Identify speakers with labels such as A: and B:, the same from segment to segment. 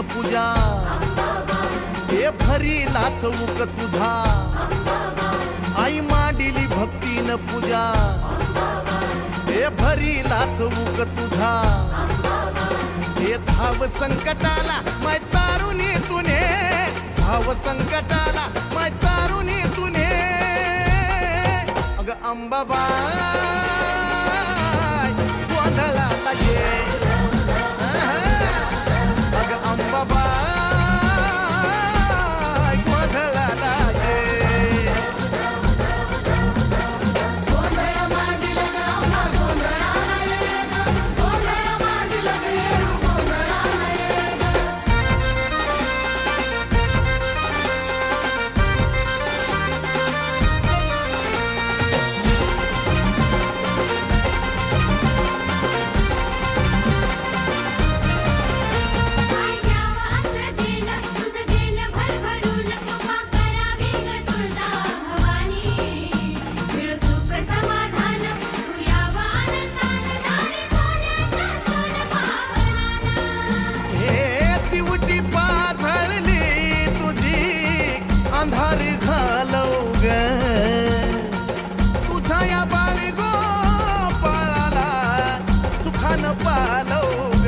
A: पूजा. हे भरी लाचवूक तुझा. आई मांडिली भक्तीन पूजा. हे भरी लाचवूक तुझा. हे धाव संकटाला माय तारुणी तुने. धाव संकटाला माय तारुणी तुने. अग अंबाबा. अंधार घालव ग तुझ्या या बाळी गोपाळाला सुखान पालव ग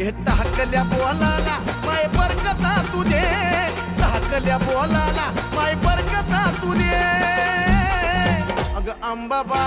A: हे टाकल्या बोलाला माय बरकता तुझे टाकल्या बोलाला माय बरकता तुझे अग अंबाबा